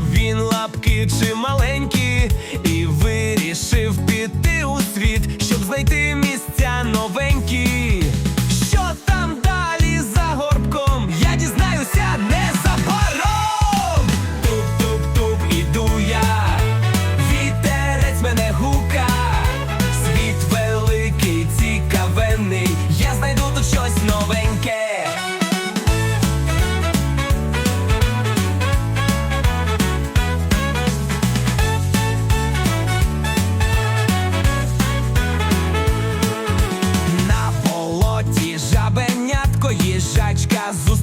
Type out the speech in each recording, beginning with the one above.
Він лапки чи маленькі. sai de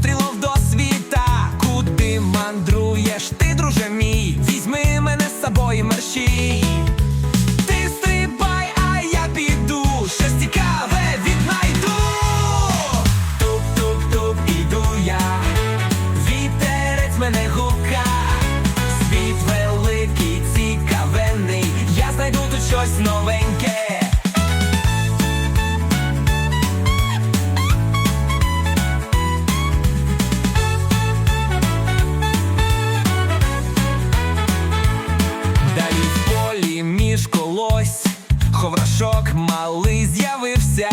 Лось, ховрашок малий з'явився,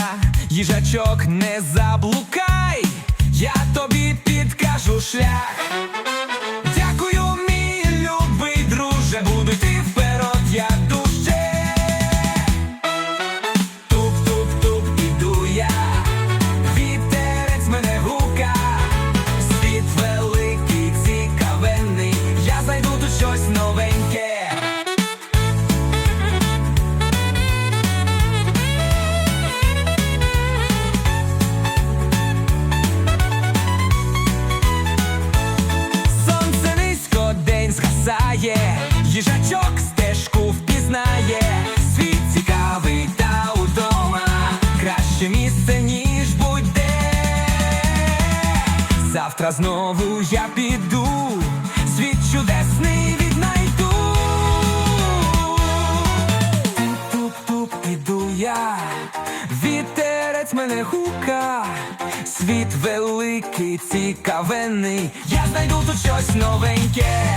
їжачок не заблукай, я тобі підкажу шлях. Завтра знову я піду, світ чудесний віднайду. Туп-туп іду я, вітерець мене гука, світ великий, цікавенний, я знайду тут щось новеньке.